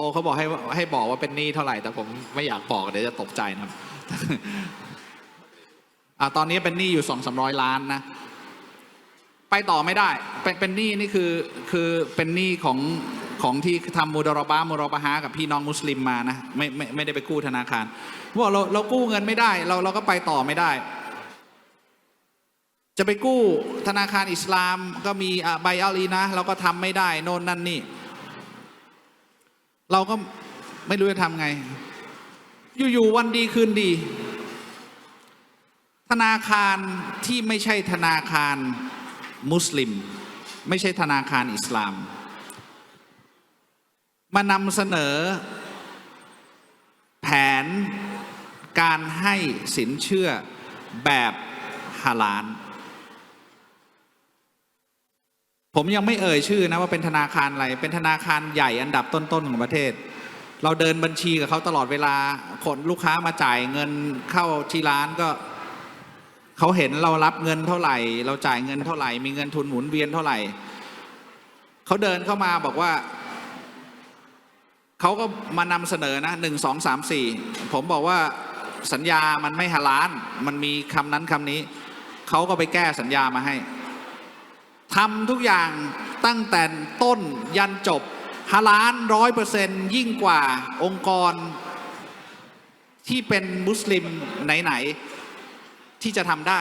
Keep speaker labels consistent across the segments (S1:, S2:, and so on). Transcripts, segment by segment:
S1: โตเขาบอกให้ให้บอกว่าเป็นหนี้เท่าไหร่ แต่ผมไม่อยากบอกเดี๋ยวจะตกใจนะครับอ่าตอนนี้เป็นหนี้อยู่สองสามร้อยล้านนะ ไปต่อไม่ได้ เป็นเป็นหนี้นี่คือคือเป็นหนี้ของของที่ทำมูดารอบามูรอบาฮากับพี่น้องมุสลิมมานะไม่ไม่ไม่ได้ไปกู้ธนาคารว่าเราเรากู้เงินไม่ได้ เราเราก็ไปต่อไม่ได้ จะไปกู้ธนาคารอิสลามก็มีอะใบอัลีนะ เราก็ทำไม่ได้โน่นนั่นนี่ เราก็ไม่รู้จะทำไง อยู่ ๆ วันดีคืนดี ธนาคารที่ไม่ใช่ธนาคารมุสลิม ไม่ใช่ธนาคารอิสลาม มานำเสนอ แผนการให้สินเชื่อแบบฮาลาล ผมยังไม่เอ่ยชื่อนะว่าเป็นธนาคารอะไร เป็นธนาคารใหญ่อันดับต้นๆของประเทศ เราเดินบัญชีกับเขาตลอดเวลาคนลูกค้ามาจ่ายเงินเข้าที่ร้านก็เขาเห็นเรารับเงินเท่าไหร่ เราจ่ายเงินเท่าไหร่ มีเงินทุนหมุนเวียนเท่าไหร่เขาเดินเข้ามาบอกว่าเขาก็มานำเสนอนะหนึ่งสองสามสี่ผมบอกว่าสัญญามันไม่ฮาลานมันมีคำนั้นคำนี้เขาก็ไปแก้สัญญามาให้ ทำทุกอย่างตั้งแต่ต้นยันจบฮาลานร้อยเปอร์เซนยิ่งกว่าองค์กร ที่เป็นมุสลิมไหน ๆ ที่จะทำได้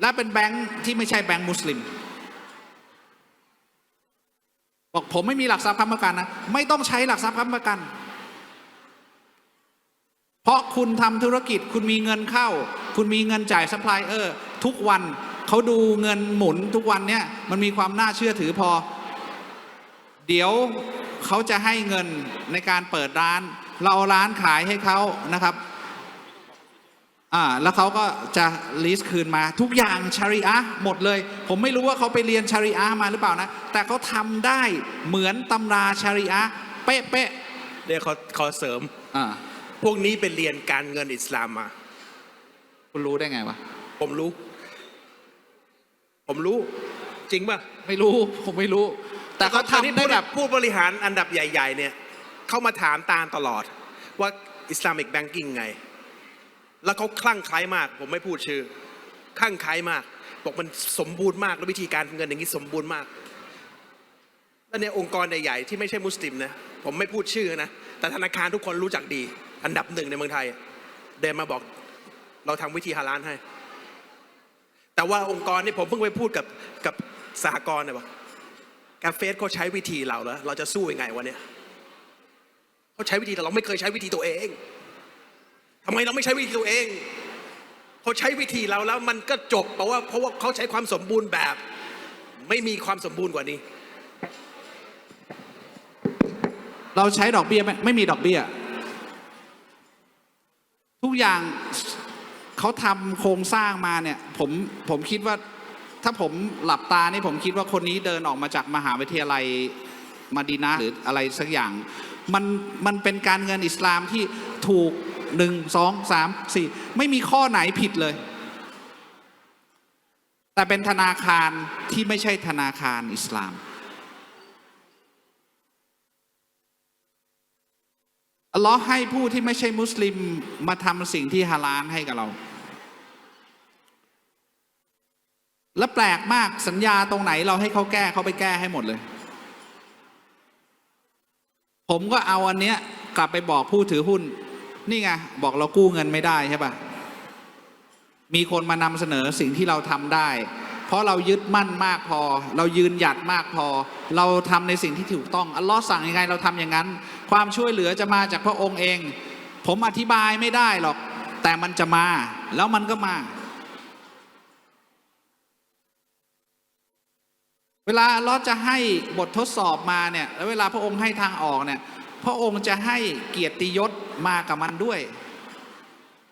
S1: และเป็นแบงค์ที่ไม่ใช่แบงค์มุสลิม บอกผมไม่มีหลักทรัพย์ค้ำประกันนะ ไม่ต้องใช้หลักทรัพย์ค้ำประกัน เพราะคุณทำธุรกิจคุณมีเงินเข้า คุณมีเงินจ่ายซัพพลายเออร์ทุกวัน เขาดูเงินหมุนทุกวันเนี่ยมันมีความน่าเชื่อถือพอ เดี๋ยวเขาจะให้เงินในการเปิดร้าน เราเอาร้านขายให้เขานะครับอ่าแล้วเขาก็จะลิสต์คืนมาทุกอย่างชาริอะห์หมดเลย ผมไม่รู้ว่าเขาไปเรียนชาริอะห์มาหรือเปล่านะ แต่เขาทำได้เหมือนตำราชาริอะห์เป๊ะเป๊ะ
S2: เดี๋ยวขอขอเสริม
S1: ๆอ่า
S2: พวกนี้เป็นเรียนการเงินอิสลามมา
S1: คุณรู้ได้ไงวะ
S2: ผมรู้ ผมรู้จริงป่ะ
S1: ไม่รู้ผมไม่รู้ แต่เขา
S2: ตอนที่
S1: ทำได้
S2: ผู้
S1: แบบ
S2: ผู้บริหารอันดับใหญ่ ๆ เนี่ยเข้ามาถามตาลตลอดว่าอิสลามิกแบงกิ้งไง แล้วเขาคลั่งไคล้มาก ผมไม่พูดชื่อคลั่งไคล้มาก บอกมันสมบูรณ์มากแล้ววิธีการเงินอย่างนี้สมบูรณ์มากแล้วเนี่ยองค์กรใหญ่ๆที่ไม่ใช่มุสลิมนะผมไม่พูดชื่อนะแต่ธนาคารทุกคนรู้จักดี อันดับหนึ่งในเมืองไทย เดินมาบอกเราทำวิธีฮาลาลให้ แต่ว่าองค์กรนี่ผมเพิ่งไปพูดกับกับสหกรณ์เนี่ยบอกกาเฟสเขาใช้วิธีเราแล้ว เราจะสู้ยังไงวะเนี่ยเขาใช้วิธีแต่เราไม่เคยใช้วิธีตัวเองทำไมเราไม่ใช้วิธีตัวเองเขาใช้วิธีเราแล้วมันก็จบเพราะว่าเพราะว่าเขาใช้ความสมบูรณ์แบบ ไม่มีความสมบูรณ์กว่านี้
S1: เราใช้ดอกเบี้ยไหมไม่มีดอกเบี้ย ทุกอย่าง เขาทำโครงสร้างมาเนี่ยผมผมคิดว่าถ้าผมหลับตานี่ผมคิดว่าคนนี้เดินออกมาจากมหาวิทยาลัยมาดีนะหรืออะไรสักอย่าง มันมันเป็นการเงินอิสลามที่ถูกหนึ่งสองสามสี่ไม่มีข้อไหนผิดเลย แต่เป็นธนาคารที่ไม่ใช่ธนาคารอิสลามอัลลอฮ์ให้ผู้ที่ไม่ใช่มุสลิมมาทำสิ่งที่ฮาลาลให้กับเรา และแปลกมากสัญญาตรงไหนเราให้เขาแก้เขาไปแก้ให้หมดเลย ผมก็เอาอันเนี้ยกลับไปบอกผู้ถือหุ้น นี่ไงบอกเรากู้เงินไม่ได้ใช่ปะมีคนมานำเสนอสิ่งที่เราทำได้ เพราะเรายึดมั่นมากพอ เรายืนหยัดมากพอ เราทำในสิ่งที่ถูกต้องอัลลอฮ์สั่งยังไงเราทำอย่างนั้น ความช่วยเหลือจะมาจากพระองค์เอง ผมอธิบายไม่ได้หรอก แต่มันจะมา แล้วมันก็มา เวลาลเลอจะให้บททดสอบมาเนี่ยแล้วเวลาพระองค์ให้ทางออกเนี่ยพระองค์จะให้เกียรติยศมากับมันด้วย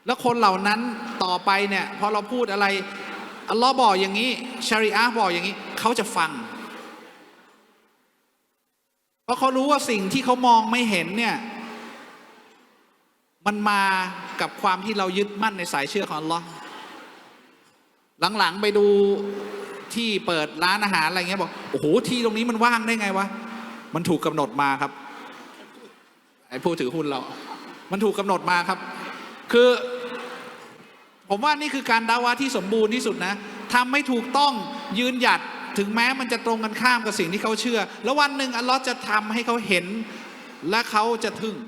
S1: แล้วคนเหล่านั้นต่อไปเนี่ยพอเราพูดอะไรอัลลอฮ์บอกอย่างนี้ชาริอะห์บอกอย่างนี้เขาจะฟัง เพราะเขารู้ว่าสิ่งที่เขามองไม่เห็นเนี่ยมันมากับความที่เรายึดมั่นในสายเชื่อของอัลลอฮ์หลังๆไปดู ที่เปิดร้านอาหารอะไรเงี้ยบอกโอ้โหที่ตรงนี้มันว่างได้ไงวะมันถูกกำหนดมาครับไอ้ผู้ถือหุ้นเรา มันถูกกำหนดมาครับ คือ ผมว่านี่คือการดาวะที่สมบูรณ์ที่สุดนะทำไม่ถูกต้องยืนหยัดถึงแม้มันจะตรงกันข้ามกับสิ่งที่เขาเชื่อ แล้ววันหนึ่งอัลลอฮ์จะทำให้เขาเห็นและเขาจะทึ่ง